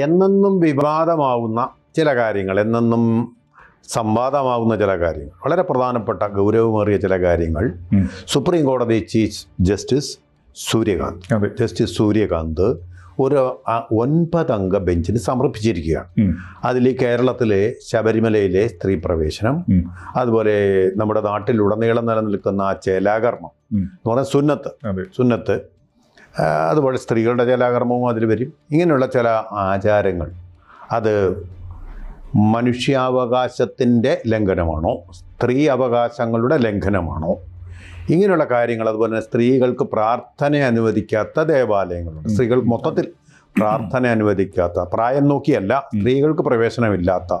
എന്നെന്നും വിവാദമാവുന്ന ചില കാര്യങ്ങൾ എന്നെന്നും സംവാദമാവുന്ന ചില കാര്യങ്ങൾ വളരെ പ്രധാനപ്പെട്ട ഗൗരവമേറിയ ചില കാര്യങ്ങൾ സുപ്രീം കോടതി chief justice Suryakant justice Suryakant ഒരു ഒൻപതംഗ ബെഞ്ചിന് സമർപ്പിച്ചിരിക്കുകയാണ്. അതിൽ കേരളത്തിലെ ശബരിമലയിലെ സ്ത്രീ പ്രവേശനം അതുപോലെ നമ്മുടെ നാട്ടിലുടനീളം നിലനിൽക്കുന്ന ചേലാകർമ്മം. എന്ന് പറഞ്ഞാൽ സുന്നത്ത്. സുന്നത്ത് അതുപോലെ സ്ത്രീകളുടെ ചില അകർമ്മവും അതിൽ വരും. ഇങ്ങനെയുള്ള ചില ആചാരങ്ങൾ. അത് മനുഷ്യാവകാശത്തിന്റെ ലംഘനമാണോ? സ്ത്രീ അവകാശങ്ങളുടെ ലംഘനമാണോ? ഇങ്ങനെയുള്ള കാര്യങ്ങൾ അതുപോലെ തന്നെ സ്ത്രീകൾക്ക് പ്രാർത്ഥന അനുവദിക്കാത്ത ദേവാലയങ്ങളുണ്ട്. സ്ത്രീകൾ മൊത്തത്തിൽ പ്രാർത്ഥന അനുവദിക്കാത്ത പ്രായം നോക്കിയല്ല സ്ത്രീകൾക്ക് പ്രവേശനമില്ലാത്ത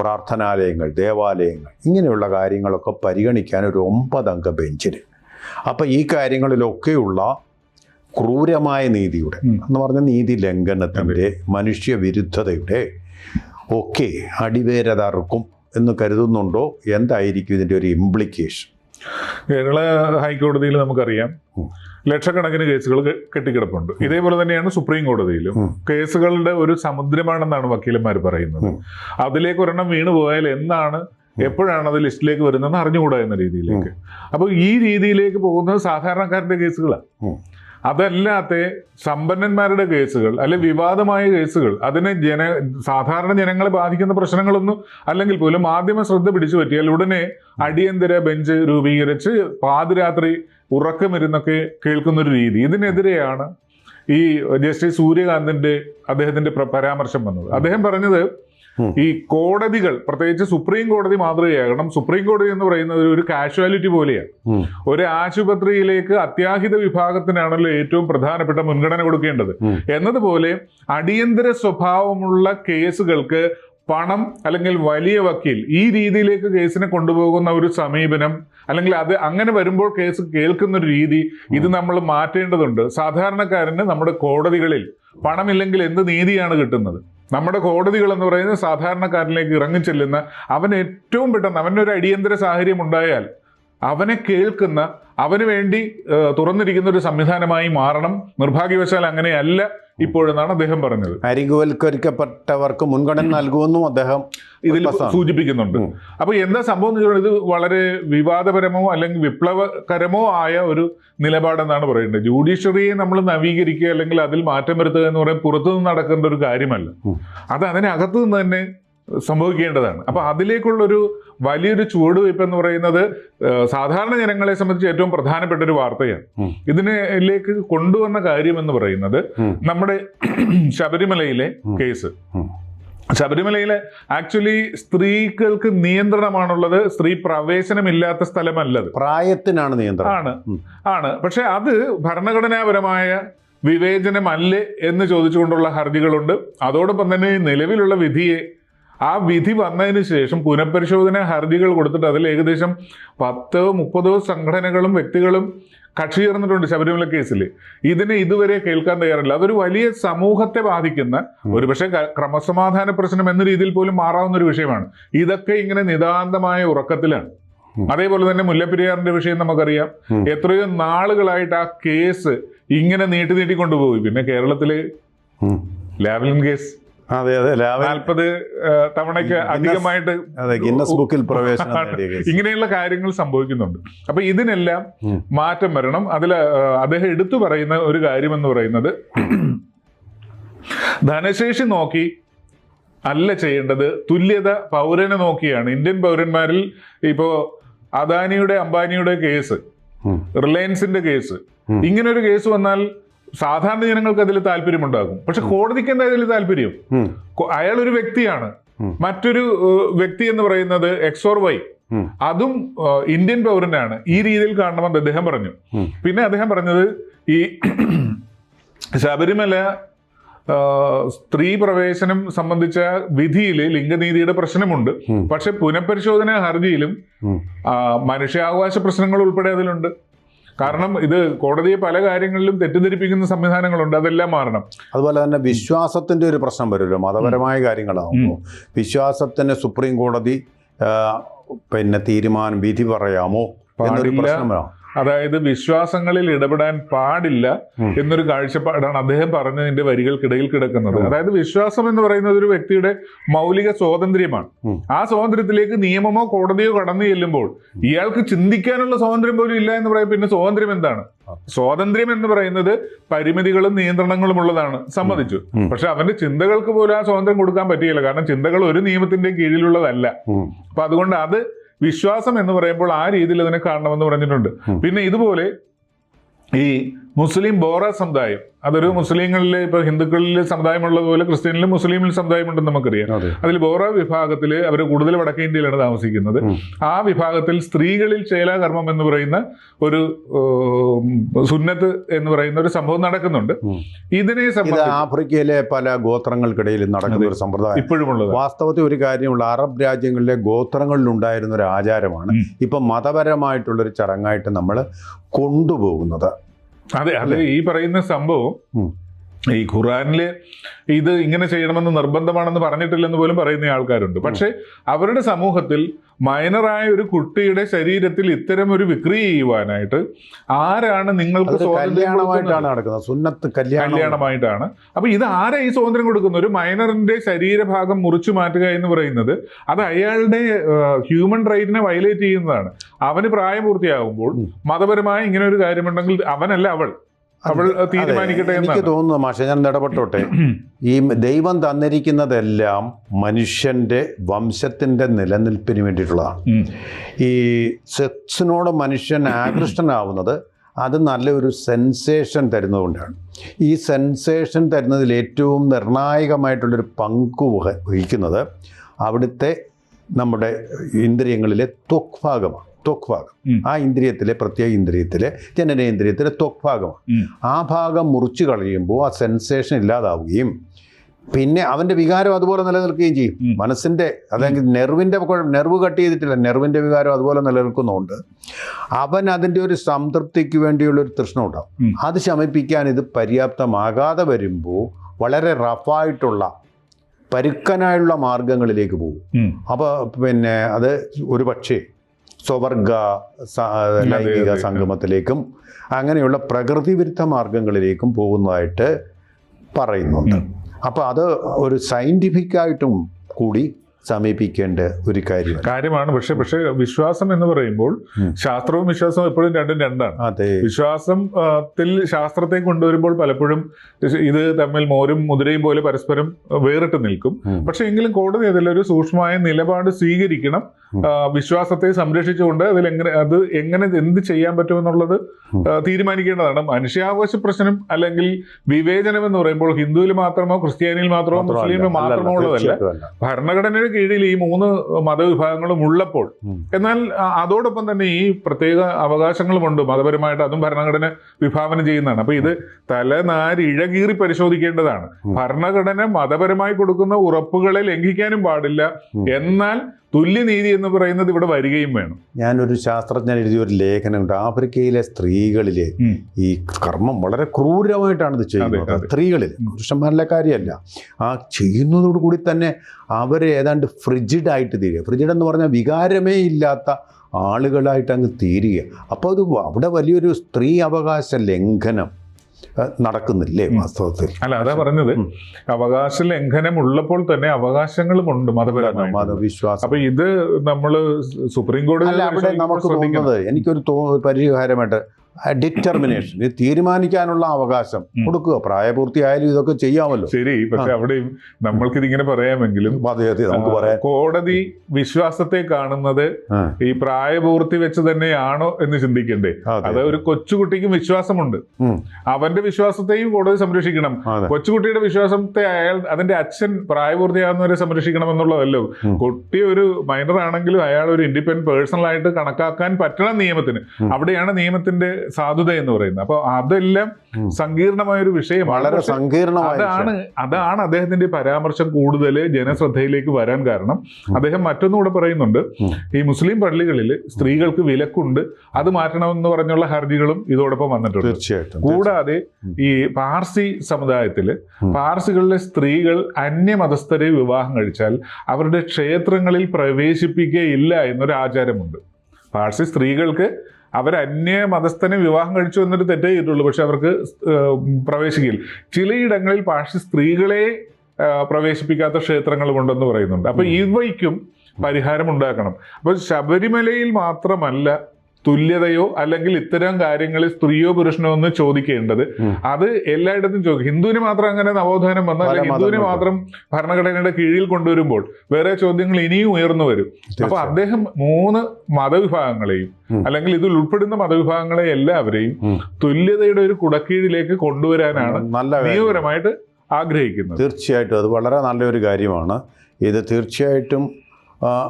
പ്രാർത്ഥനാലയങ്ങൾ ദേവാലയങ്ങൾ ഇങ്ങനെയുള്ള കാര്യങ്ങളൊക്കെ പരിഗണിക്കാൻ ഒരു ഒമ്പതംഗ ബെഞ്ചിന് അപ്പോൾ ഈ കാര്യങ്ങളിലൊക്കെയുള്ള ക്രൂരമായ നീതിയുടെ എന്ന് പറഞ്ഞ നീതി ലംഘനത്തിന്റെ മനുഷ്യവിരുദ്ധതയുടെ ഒക്കെ അടിവേരതർക്കും എന്ന് കരുതുന്നുണ്ടോ? എന്തായിരിക്കും ഇതിന്റെ ഒരു ഇംപ്ലിക്കേഷൻ കേരള ഹൈക്കോടതിയിൽ നമുക്കറിയാം. ലക്ഷക്കണക്കിന് കേസുകൾ കെട്ടിക്കിടപ്പുണ്ട്. ഇതേപോലെ തന്നെയാണ് സുപ്രീം കോടതിയിലും. കേസുകളുടെ ഒരു സമുദ്രമാണെന്നാണ് വക്കീലന്മാർ പറയുന്നത്. അതിലേക്ക് ഒരെണ്ണം വീണു പോയാൽ എന്നാണ് എപ്പോഴാണ് അത് ലിസ്റ്റിലേക്ക് വരുന്നതെന്ന് അറിഞ്ഞുകൂടാ എന്ന രീതിയിലേക്ക്. അപ്പോൾ ഈ രീതിയിലേക്ക് പോകുന്നത് സാധാരണക്കാരുടെ കേസുകളാണ്. അതല്ലാത്ത സമ്പന്നന്മാരുടെ കേസുകൾ അല്ലെ വിവാദമായ കേസുകൾ അതിനെ ജന സാധാരണ ജനങ്ങളെ ബാധിക്കുന്ന പ്രശ്നങ്ങളൊന്നും അല്ലെങ്കിൽ പോലും മാധ്യമ ശ്രദ്ധ പിടിച്ചു പറ്റിയാൽ ഉടനെ അടിയന്തര ബെഞ്ച് രൂപീകരിച്ച് പാതിരാത്രി ഉറക്കമിരുന്നൊക്കെ കേൾക്കുന്ന ഒരു രീതി ഇതിനെതിരെയാണ് ഈ ജസ്റ്റിസ് സൂര്യകാന്തിന്റെ അദ്ദേഹത്തിന്റെ പ്ര- പരാമർശം വന്നത് അദ്ദേഹം പറഞ്ഞത്. ഈ കോടതികൾ പ്രത്യേകിച്ച് സുപ്രീം കോടതി മാതൃകയാകണം. സുപ്രീം കോടതി എന്ന് പറയുന്നത് ഒരു കാഷ്വാലിറ്റി പോലെയാണ്. ഒരു ആശുപത്രിയിലേക്ക് അത്യാഹിത വിഭാഗത്തിനാണല്ലോ ഏറ്റവും പ്രധാനപ്പെട്ട മുൻഗണന കൊടുക്കേണ്ടത്. എന്നതുപോലെ അടിയന്തര സ്വഭാവമുള്ള കേസുകൾക്ക് പണം അല്ലെങ്കിൽ വലിയ വക്കീൽ ഈ രീതിയിലേക്ക് കേസിനെ കൊണ്ടുപോകുന്ന ഒരു സമീപനം അല്ലെങ്കിൽ അത് അങ്ങനെ വരുമ്പോൾ കേസ് കേൾക്കുന്ന ഒരു രീതി ഇത് നമ്മൾ മാറ്റേണ്ടതുണ്ട്. സാധാരണക്കാരന് നമ്മുടെ കോടതികളിൽ പണമില്ലെങ്കിൽ എന്ത് നീതിയാണ് കിട്ടുന്നത്? നമ്മുടെ കോടതികൾ എന്ന് പറയുന്നത് സാധാരണക്കാരനിലേക്ക് ഇറങ്ങിച്ചെല്ലുന്ന അവൻ ഏറ്റവും പെട്ടെന്ന് അവനൊരു അടിയന്തര സാഹചര്യം ഉണ്ടായാൽ അവനെ കേൾക്കുന്ന അവന് വേണ്ടി തുറന്നിരിക്കുന്ന ഒരു സംവിധാനമായി മാറണം. നിർഭാഗ്യവശാൽ അങ്ങനെയല്ല ഇപ്പോഴെന്നാണ് അദ്ദേഹം പറഞ്ഞത്. അരികുവൽക്കരിക്കപ്പെട്ടവർക്ക് മുൻഗണന നൽകുമെന്നും അദ്ദേഹം ഇതിൽ സൂചിപ്പിക്കുന്നുണ്ട്. അപ്പോൾ അപ്പൊ എന്താ സംഭവം എന്ന് വെച്ചാൽ ഇത് വളരെ വിവാദപരമോ അല്ലെങ്കിൽ വിപ്ലവകരമോ ആയ ഒരു നിലപാടെന്നാണ് പറയുന്നത് ജുഡീഷ്യറിയെ നമ്മൾ നവീകരിക്കുക അല്ലെങ്കിൽ അതിൽ മാറ്റം വരുത്തുക എന്ന് പറയുന്നത് പുറത്തുനിന്ന് നടക്കേണ്ട ഒരു കാര്യമല്ല. അത് അതിനകത്തു നിന്ന് തന്നെ സംഭവിക്കേണ്ടതാണ്. അപ്പൊ അതിലേക്കുള്ളൊരു വലിയൊരു ചുവടുവയ്പ് എന്ന് പറയുന്നത് സാധാരണ ജനങ്ങളെ സംബന്ധിച്ച് ഏറ്റവും പ്രധാനപ്പെട്ട ഒരു വാർത്തയാണ് ഇതിനിലേക്ക് കൊണ്ടുവന്ന കാര്യം എന്ന് പറയുന്നത് നമ്മുടെ ശബരിമലയിലെ കേസ്. ശബരിമലയിലെ ആക്ച്വലി സ്ത്രീകൾക്ക് നിയന്ത്രണമാണുള്ളത് സ്ത്രീ പ്രവേശനമില്ലാത്ത സ്ഥലമല്ലത്. പ്രായത്തിനാണ് നിയന്ത്രണം. ആണ്. ആണ്. പക്ഷെ അത് ഭരണഘടനാപരമായ വിവേചനമല്ലേ എന്ന് ചോദിച്ചുകൊണ്ടുള്ള ഹർജികളുണ്ട്. അതോടൊപ്പം തന്നെ നിലവിലുള്ള വിധിയെ ആ വിധി വന്നതിന് ശേഷം പുനഃപരിശോധന ഹർജികൾ കൊടുത്തിട്ട് അതിൽ ഏകദേശം പത്തോ മുപ്പതോ സംഘടനകളും വ്യക്തികളും കക്ഷി ചേർന്നിട്ടുണ്ട് ശബരിമല കേസിൽ ഇതിനെ ഇതുവരെ കേൾക്കാൻ തയ്യാറില്ല. അതൊരു വലിയ സമൂഹത്തെ ബാധിക്കുന്ന ഒരുപക്ഷെ ക്രമസമാധാന പ്രശ്നം എന്ന രീതിയിൽ പോലും മാറാവുന്ന ഒരു വിഷയമാണ്. ഇതൊക്കെ ഇങ്ങനെ നിതാന്തമായ ഉറക്കത്തിലാണ്. അതേപോലെ തന്നെ മുല്ലപ്പെരിയാറിന്റെ വിഷയം നമുക്കറിയാം. എത്രയോ നാളുകളായിട്ട് ആ കേസ് ഇങ്ങനെ നീട്ടി നീട്ടി കൊണ്ടുപോയി. പിന്നെ കേരളത്തിൽ. Lavalin case. അതെ അതെ നാൽപ്പത് തവണയ്ക്ക് അധികമായിട്ട് ഗിന്നസ് ബുക്കിൽ പ്രവേശനം ഇങ്ങനെയുള്ള കാര്യങ്ങൾ സംഭവിക്കുന്നുണ്ട്. അപ്പൊ ഇതിനെല്ലാം മാറ്റം വരണം. അതിൽ അദ്ദേഹം എടുത്തു പറയുന്ന ഒരു കാര്യം എന്ന് പറയുന്നത് ധനശേഷി നോക്കി അല്ല ചെയ്യേണ്ടത് തുല്യത പൗരനെ നോക്കിയാണ്. ഇന്ത്യൻ പൗരന്മാരിൽ ഇപ്പോ അദാനിയുടെ അംബാനിയുടെ കേസ് റിലയൻസിന്റെ കേസ് ഇങ്ങനൊരു കേസ് വന്നാൽ സാധാരണ ജനങ്ങൾക്ക് അതിൽ താല്പര്യമുണ്ടാകും. പക്ഷെ കോടതിക്ക് എന്താ ഇതിൽ താല്പര്യം. അയാൾ ഒരു വ്യക്തിയാണ്. മറ്റൊരു വ്യക്തി എന്ന് പറയുന്നത് എക്സോർ വൈ അതും ഇന്ത്യൻ പൗരനാണ് ഈ രീതിയിൽ കാണണമെന്ന് അദ്ദേഹം പറഞ്ഞു. പിന്നെ അദ്ദേഹം പറഞ്ഞത് ഈ ശബരിമല സ്ത്രീ പ്രവേശനം സംബന്ധിച്ച വിധിയിൽ ലിംഗനീതിയുടെ പ്രശ്നമുണ്ട്. പക്ഷെ പുനഃപരിശോധന ഹർജിയിലും മനുഷ്യാവകാശ പ്രശ്നങ്ങൾ ഉൾപ്പെടെ അതിലുണ്ട്. കാരണം ഇത് കോടതിയെ പല കാര്യങ്ങളിലും തെറ്റിദ്ധരിപ്പിക്കുന്ന സംവിധാനങ്ങളുണ്ട് അതെല്ലാം മാറണം. അതുപോലെ തന്നെ വിശ്വാസത്തിന്റെ ഒരു പ്രശ്നം വരുമല്ലോ മതപരമായ കാര്യങ്ങളാകുമ്പോൾ വിശ്വാസത്തിന് സുപ്രീം കോടതി പിന്നെ തീരുമാനം വിധി പറയാമോ എന്നൊരു. പ്രശ്നം അതായത് വിശ്വാസങ്ങളിൽ ഇടപെടാൻ പാടില്ല എന്നൊരു കാഴ്ചപ്പാടാണ് അദ്ദേഹം പറഞ്ഞതിന്റെ വരികൾക്കിടയിൽ കിടക്കുന്നത്. അതായത് വിശ്വാസം എന്ന് പറയുന്നത് ഒരു വ്യക്തിയുടെ മൗലിക സ്വാതന്ത്ര്യമാണ്. ആ സ്വാതന്ത്ര്യത്തിലേക്ക് നിയമമോ കോടതിയോ കടന്നു ചെല്ലുമ്പോൾ ഇയാൾക്ക് ചിന്തിക്കാനുള്ള സ്വാതന്ത്ര്യം പോലും ഇല്ല എന്ന് പറയാം. പിന്നെ സ്വാതന്ത്ര്യം എന്താണ്? സ്വാതന്ത്ര്യം എന്ന് പറയുന്നത് പരിമിതികളും നിയന്ത്രണങ്ങളും ഉള്ളതാണ്. സമ്മതിച്ചു. പക്ഷെ അവന്റെ ചിന്തകൾക്ക് പോലും ആ സ്വാതന്ത്ര്യം കൊടുക്കാൻ പറ്റിയില്ല. കാരണം ചിന്തകൾ ഒരു നിയമത്തിന്റെ കീഴിലുള്ളതല്ല. അപ്പൊ അതുകൊണ്ട് അത് വിശ്വാസം എന്ന് പറയുമ്പോൾ ആ രീതിയിൽ അതിനെ കാണണമെന്ന് പറഞ്ഞിട്ടുണ്ട്. പിന്നെ ഇതുപോലെ ഈ മുസ്ലിം ബോറ സമുദായം. അതൊരു മുസ്ലിങ്ങളിൽ ഇപ്പൊ ഹിന്ദുക്കളിൽ സമുദായമുള്ളതുപോലെ ക്രിസ്ത്യനിലും മുസ്ലിമിലും സമുദായമുണ്ടെന്ന് നമുക്കറിയാം. അതിൽ ബോറ വിഭാഗത്തിൽ അവർ കൂടുതൽ വടക്കേ ഇന്ത്യയിലാണ് താമസിക്കുന്നത് ആ വിഭാഗത്തിൽ സ്ത്രീകളിൽ ചേലാകർമ്മം എന്ന് പറയുന്ന ഒരു സുന്നത്ത് എന്ന് പറയുന്ന ഒരു സംഭവം നടക്കുന്നുണ്ട്. ഇതിനെ സംബന്ധിച്ച് ആഫ്രിക്കയിലെ പല ഗോത്രങ്ങൾക്കിടയിൽ നടക്കുന്ന. ഒരു സമ്പ്രദായം. ഇപ്പോഴുമുള്ളത്. വാസ്തവത്തിൽ ഒരു കാര്യമുള്ള അറബ് രാജ്യങ്ങളിലെ ഗോത്രങ്ങളിൽ ഉണ്ടായിരുന്ന ഒരു ആചാരമാണ് ഇപ്പൊ ഇപ്പം മതപരമായിട്ടുള്ളൊരു ചടങ്ങായിട്ട് നമ്മൾ കൊണ്ടുപോകുന്നത്. അതെ അതെ ഈ പറയുന്ന സംഭവം. ഈ ഖുറാനിൽ ഇത് ഇങ്ങനെ ചെയ്യണമെന്ന് നിർബന്ധമാണെന്ന് പറഞ്ഞിട്ടില്ലെന്ന് പോലും പറയുന്ന ആൾക്കാരുണ്ട്. പക്ഷേ അവരുടെ സമൂഹത്തിൽ മൈനറായ ഒരു കുട്ടിയുടെ ശരീരത്തിൽ ഇത്തരം ഒരു വിക്രി ചെയ്യുവാനായിട്ട് ആരാണ് നിങ്ങൾക്ക് നടക്കുന്നത്. സുന്നത്ത് കല്യാണമായിട്ടാണ്. അപ്പൊ ഇത് ആരാ ഈ സ്വാതന്ത്ര്യം കൊടുക്കുന്നത്? ഒരു മൈനറിന്റെ ശരീരഭാഗം മുറിച്ചു മാറ്റുക എന്ന് പറയുന്നത് അത് അയാളുടെ ഹ്യൂമൻ റൈറ്റിനെ വയലേറ്റ് ചെയ്യുന്നതാണ്. അവന് പ്രായപൂർത്തിയാകുമ്പോൾ മതപരമായ ഇങ്ങനെ ഒരു കാര്യമുണ്ടെങ്കിൽ അവനല്ല അവൾ. അവൾ തീരുമാനിക്കട്ടെ എനിക്ക് തോന്നുന്നു മാഷെ ഞാൻ ഇടപെട്ടോട്ടെ? ഈ ദൈവം തന്നിരിക്കുന്നതെല്ലാം മനുഷ്യന്റെ വംശത്തിന്റെ നിലനിൽപ്പിന് വേണ്ടിയിട്ടുള്ളതാണ്. ഈ സെക്സിനോട് മനുഷ്യൻ ആകൃഷ്ടനാവുന്നത് അത് നല്ലൊരു സെൻസേഷൻ തരുന്നതുകൊണ്ടാണ് ഈ സെൻസേഷൻ തരുന്നതിൽ ഏറ്റവും നിർണായകമായിട്ടുള്ളൊരു പങ്ക് വഹ- വഹിക്കുന്നത് അവിടുത്തെ നമ്മുടെ ഇന്ദ്രിയങ്ങളിലെ ത്വക് ഭാഗമാണ് ത്വക് ഭാഗം ആ ഇന്ദ്രിയത്തിലെ പ്രത്യേക ഇന്ദ്രിയത്തിലെ ജനനേന്ദ്രിയത്തിലെ ത്വക് ഭാഗമാണ് ആ ഭാഗം മുറിച്ചു കളയുമ്പോൾ ആ സെൻസേഷൻ ഇല്ലാതാവുകയും പിന്നെ അവന്റെ വികാരം അതുപോലെ നിലനിൽക്കുകയും ചെയ്യും. മനസ്സിന്റെ അതായത് നെർവിന്റെ നെർവ് കട്ട് ചെയ്തിട്ടില്ല. നെർവിന്റെ വികാരം അതുപോലെ നിലനിൽക്കുന്നുണ്ട്. അവൻ അതിന്റെ ഒരു സംതൃപ്തിക്ക് വേണ്ടിയുള്ള ഒരു തൃഷ്ണ ഉണ്ടാവും. അത് ശമിപ്പിക്കാൻ ഇത് പര്യാപ്തമാകാതെ വരുമ്പോൾ വളരെ റഫായിട്ടുള്ള പരുക്കനായുള്ള മാർഗങ്ങളിലേക്ക് പോകും. അപ്പോൾ പിന്നെ അത് ഒരു പക്ഷേ സ്വവർഗ ലൈംഗിക സംഗമത്തിലേക്കും അങ്ങനെയുള്ള പ്രകൃതി വിരുദ്ധ മാർഗങ്ങളിലേക്കും പോകുന്നതായിട്ട് പറയുന്നുണ്ട്. അപ്പൊ അപ്പോൾ അത് ഒരു സയന്റിഫിക്കായിട്ടും കൂടി സമീപിക്കേണ്ട ഒരു കാര്യം കാര്യമാണ്. പക്ഷെ പക്ഷെ വിശ്വാസം എന്ന് പറയുമ്പോൾ ശാസ്ത്രവും വിശ്വാസവും എപ്പോഴും രണ്ടും രണ്ടാണ്. അതെ. വിശ്വാസം ആ, ത്തിൽ ശാസ്ത്രത്തെ കൊണ്ടുവരുമ്പോൾ പലപ്പോഴും ഇത് തമ്മിൽ മോരും മുതിരയും പോലെ പരസ്പരം വേറിട്ട് നിൽക്കും. പക്ഷെ എങ്കിലും കോടതി അതിലൊരു സൂക്ഷ്മമായ നിലപാട് സ്വീകരിക്കണം. വിശ്വാസത്തെ സംരക്ഷിച്ചുകൊണ്ട് അതിൽ എങ്ങനെ അത് എങ്ങനെ എന്ത് ചെയ്യാൻ പറ്റുമെന്നുള്ളത്. തീരുമാനിക്കേണ്ടതാണ്. മനുഷ്യാവകാശ പ്രശ്നം അല്ലെങ്കിൽ വിവേചനം എന്ന് പറയുമ്പോൾ ഹിന്ദുവിൽ മാത്രമോ ക്രിസ്ത്യാനിയിൽ മാത്രമോ. മുസ്ലിമിൽ മാത്രമോ ഉള്ളതല്ല. ഭരണഘടനയുടെ കീഴിൽ ഈ മൂന്ന് മതവിഭാഗങ്ങളും ഉള്ളപ്പോൾ എന്നാൽ അതോടൊപ്പം തന്നെ ഈ പ്രത്യേക അവകാശങ്ങളുമുണ്ട്. മതപരമായിട്ട് അതും ഭരണഘടന വിഭാവനം ചെയ്യുന്നതാണ്. അപ്പൊ ഇത് തലനാരി ഇഴകീറി പരിശോധിക്കേണ്ടതാണ്. ഭരണഘടന മതപരമായി കൊടുക്കുന്ന ഉറപ്പുകളെ ലംഘിക്കാനും പാടില്ല. എന്നാൽ തുല്യനീതി എന്ന് പറയുന്നത് ഇവിടെ വരികയും വേണം. ഞാനൊരു ശാസ്ത്രജ്ഞൻ എഴുതിയ ഒരു ലേഖനമുണ്ട് ആഫ്രിക്കയിലെ സ്ത്രീകളിലെ ഈ കർമ്മം വളരെ ക്രൂരമായിട്ടാണ് ഇത് ചെയ്യുന്നത്. സ്ത്രീകളിൽ പുരുഷന്മാരിലെ കാര്യമല്ല. ആ ചെയ്യുന്നതോടു കൂടി തന്നെ അവർ ഏതാണ്ട് ഫ്രിജിഡ് ആയിട്ട് തീരുക. ഫ്രിജിഡ് എന്ന് പറഞ്ഞാൽ വികാരമേ ഇല്ലാത്ത ആളുകളായിട്ട് അങ്ങ് തീരുക. അപ്പോൾ അത് അവിടെ വലിയൊരു സ്ത്രീ അവകാശ ലംഘനം. നടക്കുന്നില്ലേ. വാസ്തവത്തിൽ? അല്ല അതാ പറഞ്ഞത്. അവകാശ ലംഘനം ഉള്ളപ്പോൾ തന്നെ അവകാശങ്ങളുമുണ്ട് ഉണ്ട് മതവിശ്വാസം. അപ്പൊ ഇത് നമ്മൾ സുപ്രീം കോടതി അവിടെ നമുക്ക് തോന്നുന്നത് എനിക്കൊരു പരിഹാരമായിട്ട് ഡിറ്റർമിനേഷൻ തീരുമാനിക്കാനുള്ള അവകാശം. കൊടുക്കുക. പ്രായപൂർത്തിയായാലും ഇതൊക്കെ ചെയ്യാമല്ലോ. ശരി പക്ഷെ അവിടെയും നമ്മൾക്കിതിങ്ങനെ പറയാമെങ്കിലും അതെ അതെ നമുക്ക് പറയാം. കോടതി വിശ്വാസത്തെ കാണുന്നത് ഈ പ്രായപൂർത്തി വെച്ച് തന്നെയാണോ എന്ന് ചിന്തിക്കണ്ടേ. അതെ. ഒരു കൊച്ചുകുട്ടിക്കും വിശ്വാസമുണ്ട്. അവന്റെ വിശ്വാസത്തെയും കോടതി സംരക്ഷിക്കണം. കൊച്ചുകുട്ടിയുടെ വിശ്വാസത്തെ അയാൾ അതിന്റെ അച്ഛൻ പ്രായപൂർത്തിയാകുന്നവരെ സംരക്ഷിക്കണം എന്നുള്ളതല്ലോ. കുട്ടി ഒരു മൈനർ ആണെങ്കിലും അയാൾ ഒരു ഇൻഡിപെൻഡന്റ് പേഴ്സണൽ ആയിട്ട് കണക്കാക്കാൻ പറ്റണം നിയമത്തിന്. അവിടെയാണ് നിയമത്തിന്റെ സാധുത എന്ന് പറയുന്നത്. അപ്പൊ അതെല്ലാം സങ്കീർണമായ ഒരു വിഷയം വളരെ സങ്കീർണമായ അതാണ് അതാണ് അദ്ദേഹത്തിന്റെ പരാമർശം കൂടുതൽ ജനശ്രദ്ധയിലേക്ക് വരാൻ കാരണം. അദ്ദേഹം മറ്റൊന്നുകൂടെ പറയുന്നുണ്ട്. ഈ മുസ്ലിം പള്ളികളിൽ സ്ത്രീകൾക്ക് വിലക്കുണ്ട്. അത് മാറ്റണമെന്ന് പറഞ്ഞുള്ള ഹർജികളും ഇതോടൊപ്പം വന്നിട്ടുണ്ട്. തീർച്ചയായിട്ടും കൂടാതെ ഈ പാർസി സമുദായത്തിൽ. പാർസികളിലെ സ്ത്രീകൾ അന്യമതസ്ഥരെ വിവാഹം കഴിച്ചാൽ അവരുടെ ക്ഷേത്രങ്ങളിൽ പ്രവേശിപ്പിക്കുകയില്ല എന്നൊരു ആചാരമുണ്ട്. പാർസി സ്ത്രീകൾക്ക് അവർ അന്യ മതസ്ഥനെ വിവാഹം കഴിച്ചു എന്നൊരു തെറ്റേ ചെയ്തിട്ടുള്ളൂ. പക്ഷെ അവർക്ക് പ്രവേശിക്കില്ല ചിലയിടങ്ങളിൽ പാഴ്സി സ്ത്രീകളെ പ്രവേശിപ്പിക്കാത്ത ക്ഷേത്രങ്ങളും ഉണ്ടെന്ന് പറയുന്നുണ്ട്. അപ്പൊ ഇവയ്ക്കും പരിഹാരം ഉണ്ടാക്കണം. അപ്പോൾ ശബരിമലയിൽ മാത്രമല്ല തുല്യതയോ അല്ലെങ്കിൽ ഇത്തരം കാര്യങ്ങളിൽ സ്ത്രീയോ പുരുഷനോ എന്ന് ചോദിക്കേണ്ടത് അത് എല്ലായിടത്തും ചോദിക്കും. ഹിന്ദുവിന് മാത്രം അങ്ങനെ നവോത്ഥാനം വന്നാൽ ഹിന്ദുവിന് മാത്രം. ഭരണഘടനയുടെ കീഴിൽ കൊണ്ടുവരുമ്പോൾ വേറെ ചോദ്യങ്ങൾ ഇനിയും ഉയർന്നു വരും. അപ്പൊ അദ്ദേഹം മൂന്ന് മതവിഭാഗങ്ങളെയും അല്ലെങ്കിൽ ഇതിൽ ഉൾപ്പെടുന്ന മതവിഭാഗങ്ങളെ എല്ലാവരെയും തുല്യതയുടെ ഒരു കുടക്കീഴിലേക്ക് കൊണ്ടുവരാനാണ് നല്ല. നിയമപരമായിട്ട് ആഗ്രഹിക്കുന്നത്. തീർച്ചയായിട്ടും. അത് വളരെ നല്ലൊരു കാര്യമാണ്. ഇത് തീർച്ചയായിട്ടും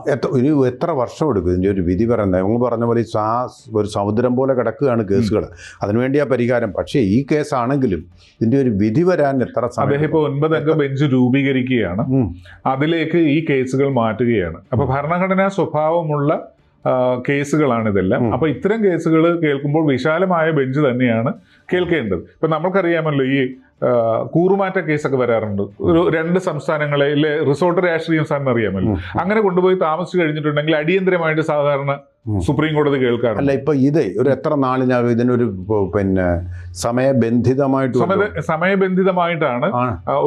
എത്ര ഒരു എത്ര വർഷം എടുക്കും? ഇതിന്റെ ഒരു വിധി പറയുന്നത്. ഞങ്ങൾ പറഞ്ഞ പോലെ ഈ സാ ഒരു സമുദ്രം പോലെ കിടക്കുകയാണ് കേസുകൾ. അതിനുവേണ്ടിയാ പരിഹാരം. പക്ഷേ ഈ കേസാണെങ്കിലും ഇതിന്റെ ഒരു വിധി വരാൻ എത്ര സമയം അദ്ദേഹം ഇപ്പോൾ ഒൻപതംഗ ബെഞ്ച് രൂപീകരിക്കുകയാണ്. അതിലേക്ക് ഈ കേസുകൾ മാറ്റുകയാണ്. അപ്പൊ ഭരണഘടനാ സ്വഭാവമുള്ള ആ, കേസുകളാണ് ഇതെല്ലാം. ഉം. അപ്പൊ ഇത്തരം കേസുകൾ കേൾക്കുമ്പോൾ വിശാലമായ ബെഞ്ച് തന്നെയാണ് കേൾക്കേണ്ടത്. ഇപ്പൊ നമ്മൾക്കറിയാമല്ലോ ഈ ആ, കൂറുമാറ്റ കേസൊക്കെ വരാറുണ്ട് ഒരു രണ്ട് സംസ്ഥാനങ്ങളിലെ റിസോർട്ട് രാഷ്ട്രീയം സാറിന് അറിയാമല്ലോ അങ്ങനെ കൊണ്ടുപോയി താമസിച്ചു കഴിഞ്ഞിട്ടുണ്ടെങ്കിൽ അടിയന്തരമായിട്ട് സാധാരണ. സുപ്രീം കോടതി കേൾക്കാറ് അല്ല ഇപ്പൊ ഇത് ഒരു എത്ര നാളിനകം ഇതിനൊരു പിന്നെ സമയബന്ധിതമായിട്ട് സമയ സമയബന്ധിതമായിട്ടാണ്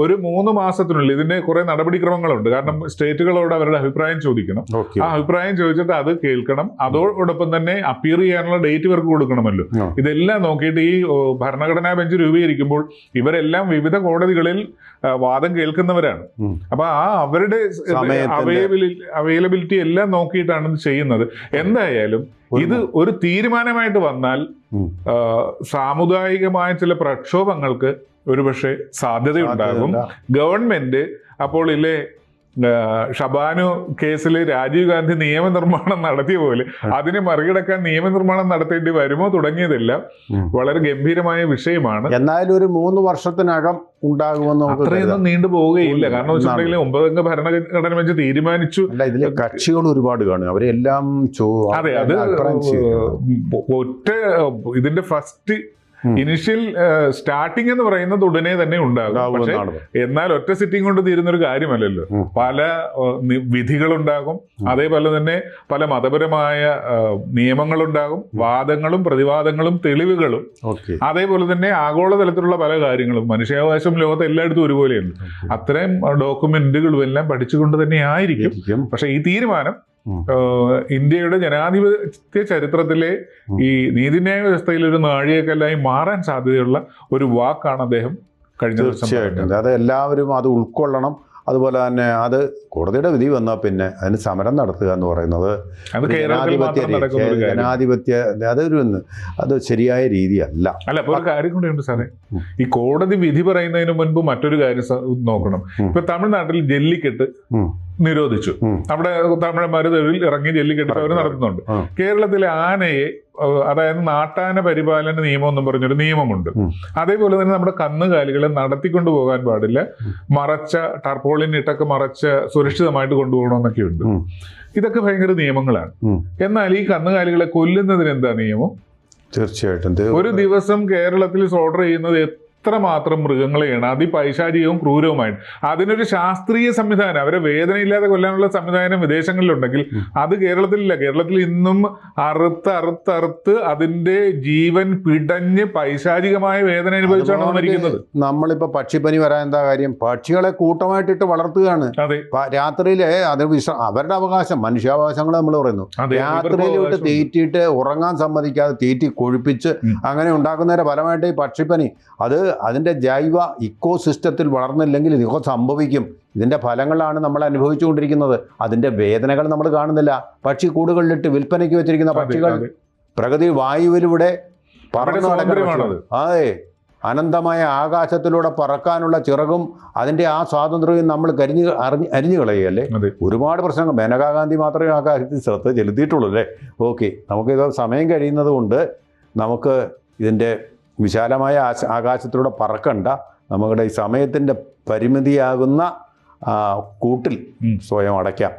ഒരു മൂന്ന് മാസത്തിനുള്ളിൽ ഇതിന്റെ കുറെ നടപടിക്രമങ്ങളുണ്ട്. കാരണം സ്റ്റേറ്റുകളോട് അവരുടെ അഭിപ്രായം ചോദിക്കണം. ആ അഭിപ്രായം ചോദിച്ചിട്ട് അത് കേൾക്കണം. അതോടൊപ്പം തന്നെ അപ്പിയർ ചെയ്യാനുള്ള ഡേറ്റ് ഇവർക്ക് കൊടുക്കണമല്ലോ. ഇതെല്ലാം നോക്കിയിട്ട് ഈ ഭരണഘടനാ ബെഞ്ച് രൂപീകരിക്കുമ്പോൾ ഇവരെല്ലാം വിവിധ കോടതികളിൽ വാദം കേൾക്കുന്നവരാണ്. അപ്പൊ ആ അവരുടെ അവൈലബിലിറ്റി എല്ലാം നോക്കിയിട്ടാണ് ഇത് ചെയ്യുന്നത്. എന്തായാലും ഒരു ഇത് ഒരു തീരുമാനമായിട്ട് വന്നാൽ. സാമുദായികമായ ചില പ്രക്ഷോഭങ്ങൾക്ക് ഒരുപക്ഷെ സാധ്യതയുണ്ടാകും സാധ്യതയുണ്ട്. ഗവൺമെന്റ് അപ്പോൾ ഇല്ലേ ഷബാനു കേസിൽ രാജീവ് ഗാന്ധി നിയമനിർമ്മാണം നടത്തിയ പോലെ അതിനെ മറികടക്കാൻ നിയമനിർമ്മാണം നടത്തേണ്ടി വരുമോ തുടങ്ങിയതെല്ലാം വളരെ ഗംഭീരമായ വിഷയമാണ്. എന്നാലും ഒരു മൂന്ന് വർഷത്തിനകം ഉണ്ടാകുമെന്ന് അത്രയൊന്നും നീണ്ടു പോവുകയില്ല. കാരണം. വെച്ചിട്ടുണ്ടെങ്കിൽ ഒമ്പതംഗ ഭരണഘടന വെച്ച് തീരുമാനിച്ചു. അല്ല കക്ഷികൾ ഒരുപാട് കാണും. അവരെല്ലാം അതെ അത് ഒറ്റ ഇതിന്റെ ഫസ്റ്റ്. ഇനിഷ്യൽ സ്റ്റാർട്ടിംഗ് എന്ന് പറയുന്നത് ഉടനെ തന്നെ ഉണ്ടാകും. പക്ഷെ എന്നാൽ ഒറ്റ സിറ്റിംഗ് കൊണ്ട് തീരുന്ന ഒരു കാര്യമല്ലല്ലോ. പല വിധികളുണ്ടാകും. അതേപോലെ തന്നെ പല മതപരമായ നിയമങ്ങളുണ്ടാകും. വാദങ്ങളും പ്രതിവാദങ്ങളും തെളിവുകളും. അതേപോലെ തന്നെ ആഗോളതലത്തിലുള്ള പല കാര്യങ്ങളും. മനുഷ്യാവകാശം ലോകത്ത് എല്ലായിടത്തും ഒരുപോലെയുണ്ട് അത്രയും ഡോക്യുമെന്റുകളും എല്ലാം പഠിച്ചുകൊണ്ട് തന്നെ ആയിരിക്കും. പക്ഷെ ഈ തീരുമാനം ഇന്ത്യയുടെ ജനാധിപത്യ ചരിത്രത്തിലെ ഈ നീതിന്യായ വ്യവസ്ഥയിൽ ഒരു നാഴികക്കല്ലായി മാറാൻ സാധ്യതയുള്ള ഒരു വാക്കാണ് അദ്ദേഹം കഴിഞ്ഞ തീർച്ചയായിട്ടും. അത് എല്ലാവരും അത് ഉൾക്കൊള്ളണം. അതുപോലെ തന്നെ അത് കോടതിയുടെ വിധി വന്നാൽ പിന്നെ അതിന് സമരം നടത്തുക എന്ന് പറയുന്നത് ജനാധിപത്യ ജനാധിപത്യ അതൊരു അത് ശരിയായ രീതിയല്ല. അല്ല അപ്പൊ ഒരു കാര്യം കൂടിയുണ്ട് സാറേ. ഈ കോടതി വിധി പറയുന്നതിന് മുൻപ് മറ്റൊരു കാര്യം നോക്കണം. ഇപ്പൊ തമിഴ്നാട്ടിൽ ജല്ലിക്കെട്ട്. നിരോധിച്ചു. അവിടെ തമിഴന്മാർ തെരുവിൽ ഇറങ്ങി ജെല്ലിക്കെട്ടി അവർ നടത്തുന്നുണ്ട്. കേരളത്തിലെ ആനയെ അതായത് നാട്ടാന പരിപാലന നിയമം എന്നും പറഞ്ഞൊരു നിയമമുണ്ട്. അതേപോലെ തന്നെ നമ്മുടെ കന്നുകാലികളെ നടത്തിക്കൊണ്ടു പോകാൻ പാടില്ല. മറച്ച ടർപ്പോളിൻ ഇട്ടൊക്കെ മറച്ച് സുരക്ഷിതമായിട്ട് കൊണ്ടുപോകണമെന്നൊക്കെ ഉണ്ട്. ഇതൊക്കെ ഭയങ്കര നിയമങ്ങളാണ്. എന്നാൽ ഈ കന്നുകാലികളെ കൊല്ലുന്നതിന് എന്താ നിയമം? തീർച്ചയായിട്ടും. ഒരു ദിവസം കേരളത്തിൽ സോർഡർ ചെയ്യുന്നത് എത്രമാത്രം മൃഗങ്ങളെയാണ് അതിപൈശാചികവും ക്രൂരവുമായിട്ട്. അതിനൊരു ശാസ്ത്രീയ സംവിധാനം അവരെ വേദനയില്ലാതെ കൊല്ലാനുള്ള സംവിധാനം വിദേശങ്ങളിലുണ്ടെങ്കിൽ. അത് കേരളത്തിലില്ല. കേരളത്തിൽ ഇന്നും അറുത്ത് അറുത്ത് അറുത്ത് അതിന്റെ ജീവൻ പിടഞ്ഞ് പൈശാചികമായ വേദന അനുഭവിച്ചാണ് മരിക്കുന്നത് നമ്മളിപ്പോ പക്ഷിപ്പനി വരാൻ എന്താ കാര്യം? പക്ഷികളെ കൂട്ടമായിട്ടിട്ട് വളർത്തുകയാണ്. അതെ. രാത്രിയിലെ അത് വിശ്ര അവരുടെ അവകാശം മനുഷ്യാവകാശങ്ങൾ നമ്മൾ പറയുന്നു. രാത്രിയിൽ വിട്ട് തീറ്റിയിട്ട് ഉറങ്ങാൻ സമ്മതിക്കാതെ തീറ്റി കൊഴുപ്പിച്ച് അങ്ങനെ ഉണ്ടാക്കുന്നതിന്റെ ഫലമായിട്ട് ഈ പക്ഷിപ്പനി അത് അതിന്റെ ജൈവ ഇക്കോ സിസ്റ്റത്തിൽ വളർന്നില്ലെങ്കിൽ ഇതൊക്കെ സംഭവിക്കും. ഇതിന്റെ ഫലങ്ങളാണ് നമ്മൾ അനുഭവിച്ചുകൊണ്ടിരിക്കുന്നത്. അതിന്റെ വേദനകൾ നമ്മൾ കാണുന്നില്ല. പക്ഷി കൂടുകളിലിട്ട് വിൽപ്പനയ്ക്ക് വെച്ചിരിക്കുന്ന പക്ഷികൾ. പ്രകൃതി വായുവിലൂടെ പറന്നു അതെ. അനന്തമായ ആകാശത്തിലൂടെ പറക്കാനുള്ള ചിറകും അതിന്റെ ആ സ്വാതന്ത്ര്യവും നമ്മൾ കരിഞ്ഞ് അറിഞ്ഞ് അരിഞ്ഞു കളയുകയല്ലേ? ഒരുപാട് പ്രശ്നങ്ങൾ. മേനകാ ഗാന്ധി മാത്രമേ ആ കാര്യത്തിൽ ശ്രദ്ധ ചെലുത്തിയിട്ടുള്ളൂ അല്ലേ? ഓക്കെ. നമുക്കിത് സമയം കഴിയുന്നത് കൊണ്ട് നമുക്ക് ഇതിന്റെ വിശാലമായ ആശ- ആകാശത്തിലൂടെ പറക്കണ്ട. നമ്മുടെ ഈ സമയത്തിന്റെ പരിമിതിയാകുന്ന കൂട്ടിൽ സ്വയം അടയ്ക്കാം.